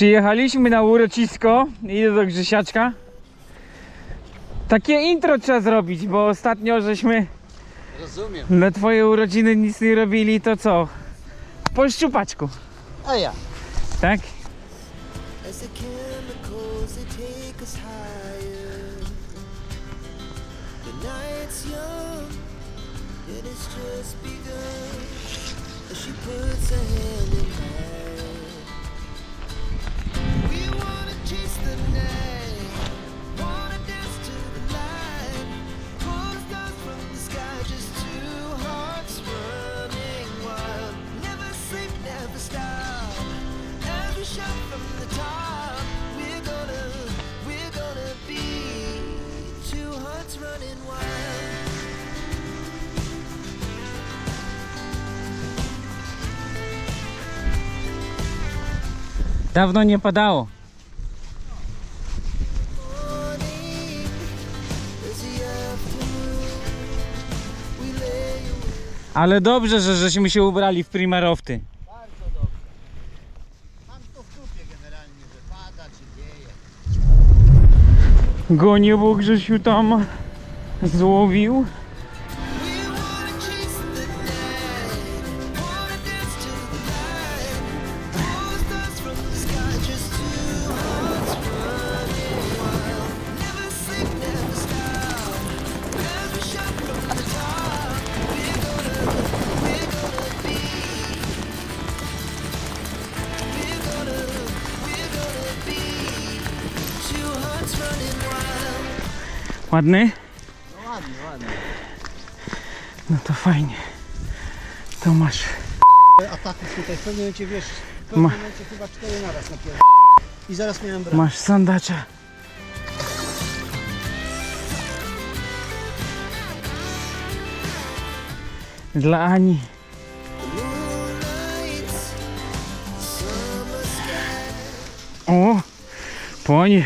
Przyjechaliśmy na uroczysko, idę do Grzesiaczka. Takie intro trzeba zrobić, bo ostatnio żeśmy Rozumiem. na twoje urodziny nic nie robili, to co? Po szczupaczku, A ja. tak? As the chemicals they take us higher. The night's young, and it's just begun. As she puts her hand in mine. Dawno nie padało. Ale dobrze, że żeśmy się ubrali w primarowty. Bardzo dobrze. Mam to w dupie generalnie, że pada czy wieje. Gonię, bo Grzesiu tam złowił. Ładny? No ładnie, ładnie. No to fajnie. To masz. Ataków tutaj w pewnym momencie wiesz, w Ma- pewnym momencie chyba cztery naraz na pierwszy. I zaraz miałem brak. Masz sandacza. Dla Ani. O. Mam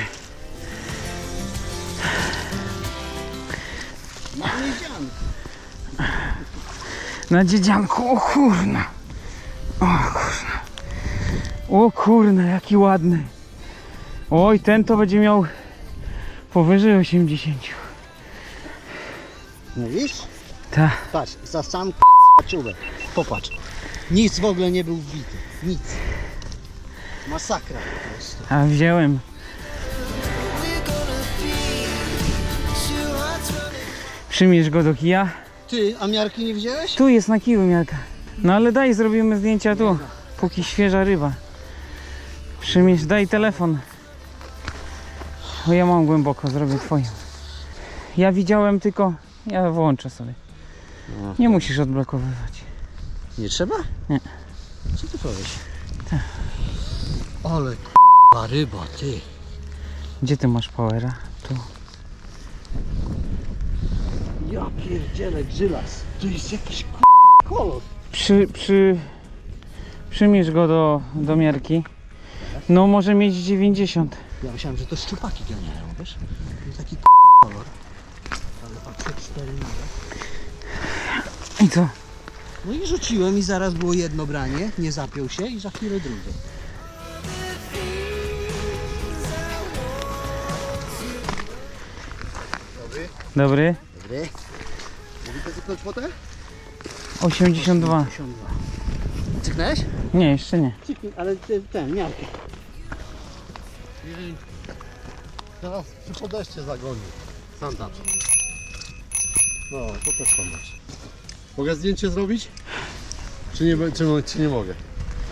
Na dziedzianku. O kurna. O kurna. O kurna, jaki ładny. Oj, ten to będzie miał powyżej 80. Mówisz? Ta. Patrz, za sam czubek. Popatrz. Nic w ogóle nie był wbity. Nic. Masakra po prostu. A wziąłem. Przymierz go do kija. Ty, a miarki nie wziąłeś? Tu jest na kiju miarka. No ale daj, zrobimy zdjęcia tu. Póki świeża ryba. Przymierz, daj telefon. O, ja mam głęboko, zrobię twoją. Ja widziałem tylko... Ja włączę sobie. Nie musisz odblokowywać. Nie trzeba? Nie. Co ty powiesz? Ale k***a ryba, ty. Gdzie ty masz powera? Tu. Ja pierdzielę grzylas. To jest jakiś k***a kolor. Przy, przy, przymierz go do, do miarki. No może mieć 90. Ja myślałem, że to szczupaki ganiają, wiesz? To jest taki k***a kolor. Ale patrzę cztery naraz. I co? No i rzuciłem i zaraz było jedno branie, nie zapiął się i za chwilę drugie. Dobry? Dobry. Mówicie cyknąć potę? 82. 52. Cyknąłeś? Nie, jeszcze nie. Cyknij, ale ty, ten, miarkę. Teraz przy podejście zagoni. Sandacz. No, to też sandacz. Mogę zdjęcie zrobić? Czy nie, czy, czy nie mogę?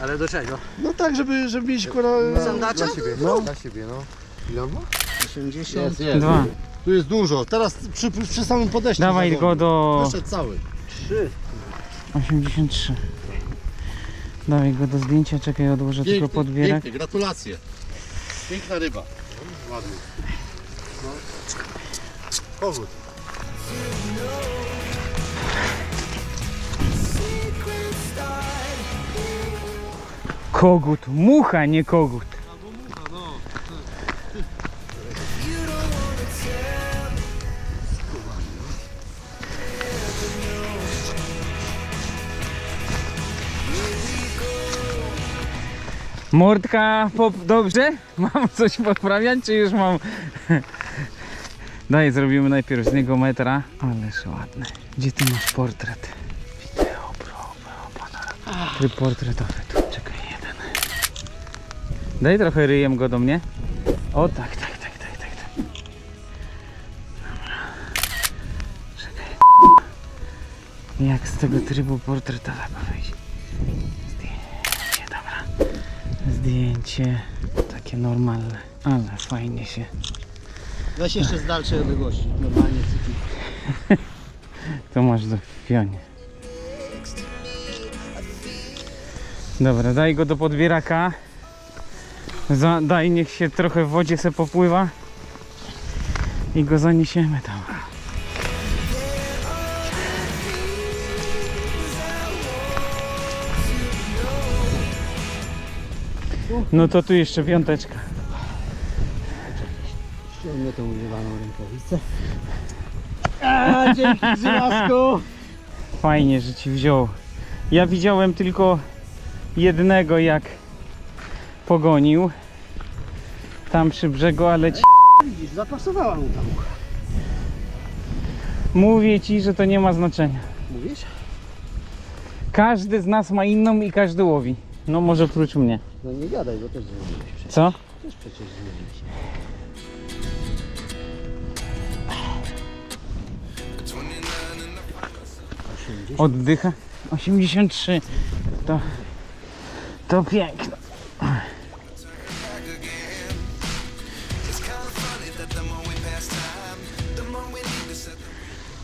Ale do czego? No tak, żeby, żeby mieć kurwa... Sandacza? Dla siebie, no. Dla siebie, no. Ile on ma? 80. jest. Dwa. Tu jest dużo. Teraz przy, przy, samym podejściu Dawaj go do Wyszedł cały. 3. 83. Dawaj go do zdjęcia, czekaj, odłożę tylko podbierak. pięknie, gratulacje. Piękna ryba. Ładnie. No. Powód. Kogut, mucha, nie kogut. Mordka, dobrze? Mam coś poprawiać, czy już mam? Daj, zrobimy najpierw z niego metra. Ależ ładny. Gdzie ty masz portret? Wideo, próbę, pana. Tryb portretowy, tu, czekaj, jeden. Daj trochę ryjem go do mnie. O, tak, tak, tak, tak, tak, tak. Dobra. Czekaj. Jak z tego trybu portretowego wyjść? Zdjęcie takie normalne, ale fajnie się. Weź jeszcze z dalszej odległości. Normalnie cyki. To masz do pionie. Dobra, daj go do podbieraka. Za, daj, niech się trochę w wodzie se popływa. I go zaniesiemy tam. No to tu jeszcze piąteczka. Ściągnę tą używaną rękawicę. A, dzięki Grzymaszku. Fajnie, że ci wziął. Ja widziałem tylko jednego jak pogonił tam przy brzegu, ale ci... Widzisz, zapasowała mu tam. mówię ci, że to nie ma znaczenia. Mówisz? Każdy z nas ma inną i każdy łowi. No może prócz mnie. No nie gadaj, bo też przecież. Co? Też przecież zmieniłeś. Oddycha. 83. To, to piękne.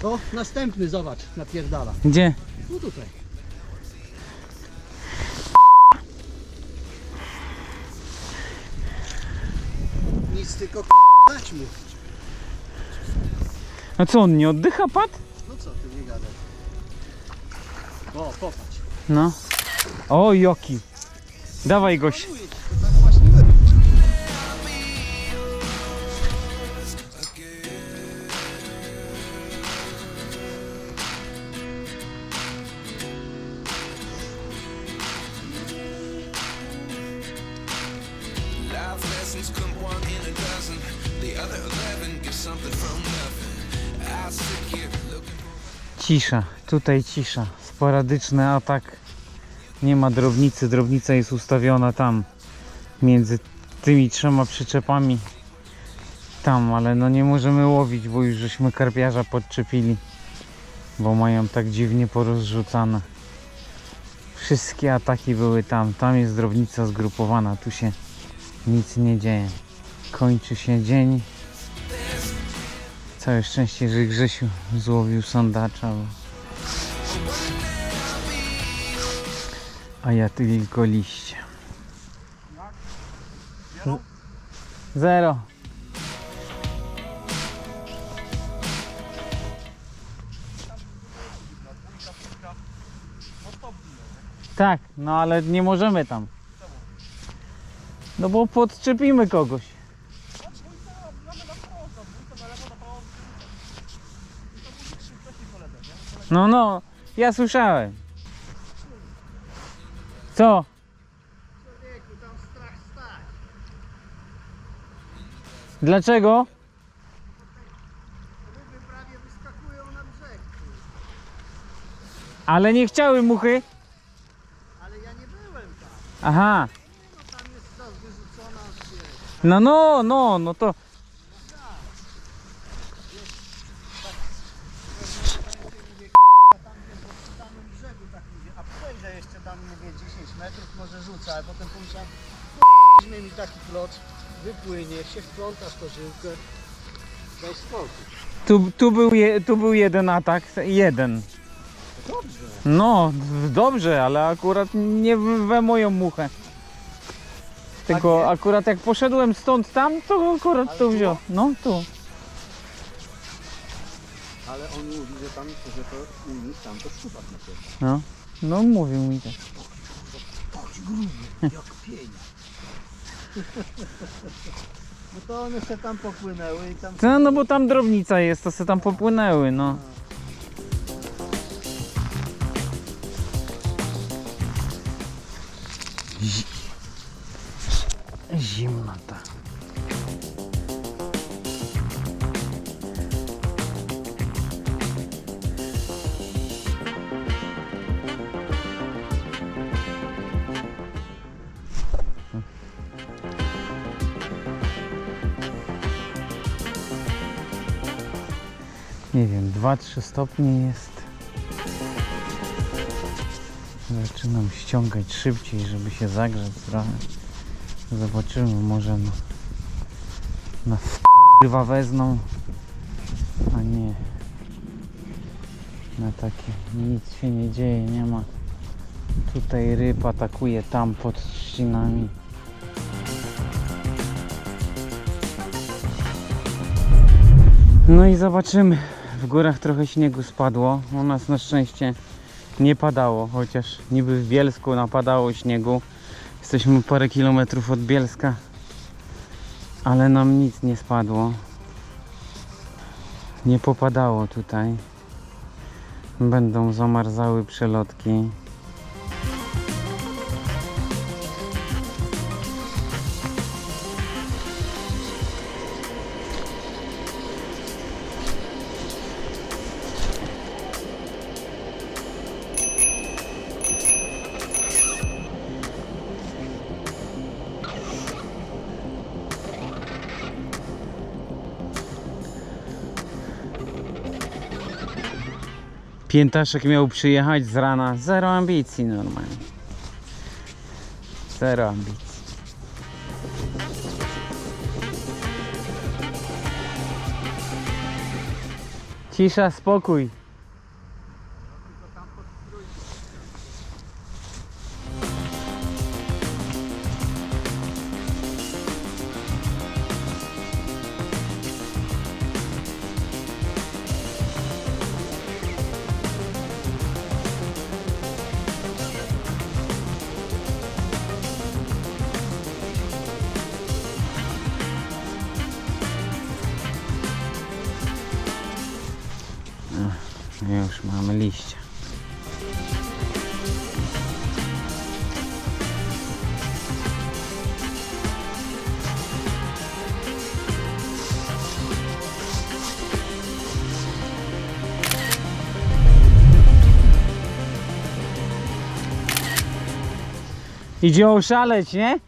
O, następny, zobacz, napierdala. Gdzie? No tutaj. Dać mu. No co on nie oddycha, pat? No co ty nie gadaj. O, popatrz. No. O, joki. Dawaj goś. Ci, Cisza, tutaj cisza. Sporadyczny atak. Nie ma drobnicy. Drobnica jest ustawiona tam. Między tymi trzema przyczepami. Tam, ale no nie możemy łowić, bo już żeśmy karpiarza podczepili. Bo mają tak dziwnie porozrzucane. Wszystkie ataki były tam. Tam jest drobnica zgrupowana. Tu się nic nie dzieje. Kończy się dzień. Całe szczęście, że Grzesiu złowił sondacza. bo- A ja tylko liście. Zero. Tak, no ale nie możemy tam. No bo podczepimy kogoś. No, no, ja słyszałem. Co? Człowieku, tam strach stać. Dlaczego? Ryby prawie wyskakują na brzeg. Ale nie chciały muchy. Ale ja nie byłem tam. Aha. No. No, no, no, no to. Tam jest przy samym brzegu tak mówię. A przejdę jeszcze tam mówię 10 metrów, może rzucę, ale potem pomyślałem, weźmie mi taki plot, wypłynie, się wpląta w to żyłkę. Daj spokój. Tu, tu, był je, tu był jeden atak. Jeden. Dobrze. No, d- dobrze, ale akurat nie w- we moją muchę. Tylko akurat jak poszedłem stąd tam, to akurat Ale to tu? wziął. No tu. Ale on mówi, że tam, że to u nich tam to szczupak na pewno. No. No mówił mi tak. Patrz gruby, jak pień. No to one się tam popłynęły i tam... No, no bo tam drobnica jest, to se tam popłynęły, no. zimno to. 2-3 stopnie jest. Zaczynam ściągać szybciej, żeby się zagrzać trochę. Zobaczymy, może na, na chyba wezmą, a nie na takie nic się nie dzieje, nie ma tutaj ryb atakuje tam pod trzcinami. No i zobaczymy. W górach trochę śniegu spadło. U nas na szczęście nie padało, chociaż niby w Bielsku napadało śniegu. Jesteśmy parę kilometrów od Bielska, ale nam nic nie spadło. Nie popadało tutaj. Będą zamarzały przelotki. Piętaszek miał przyjechać z rana. Zero ambicji normalnie. Zero ambicji. Cisza, spokój. Mamy liście. Idzie oszaleć, nie?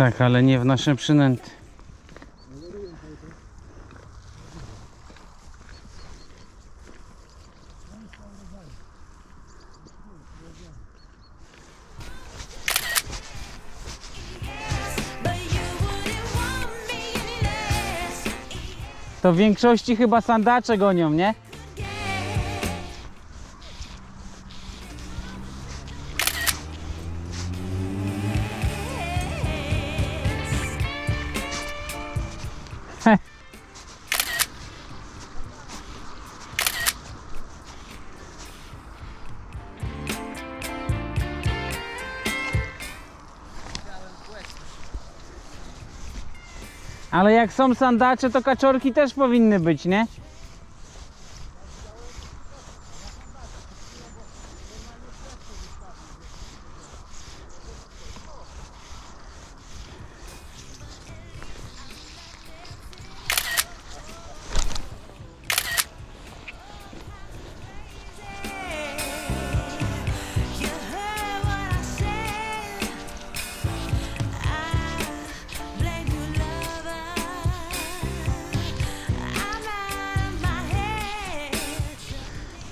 Tak, ale nie w nasze przynęty. To w większości chyba sandacze gonią, nie? Ale jak są sandacze, to kaczorki też powinny być, nie?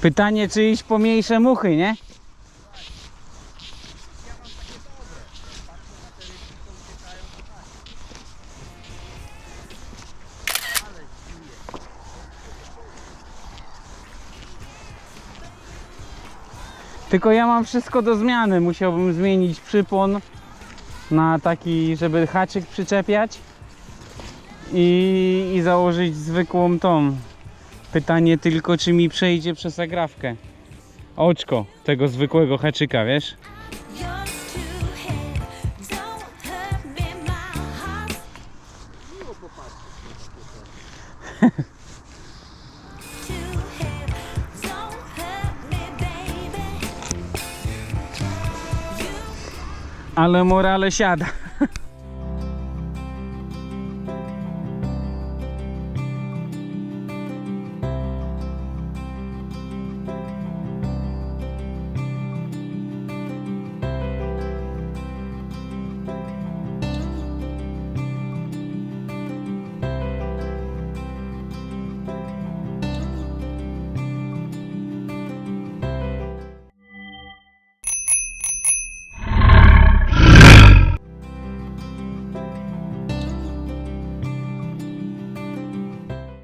Pytanie, czy iść po mniejsze muchy, nie? Tylko ja mam wszystko do zmiany. Musiałbym zmienić przypon na taki, żeby haczyk przyczepiać i, i założyć zwykłą tą Pytanie tylko, czy mi przejdzie przez agrawkę. Oczko tego zwykłego haczyka, wiesz? Ale morale siada.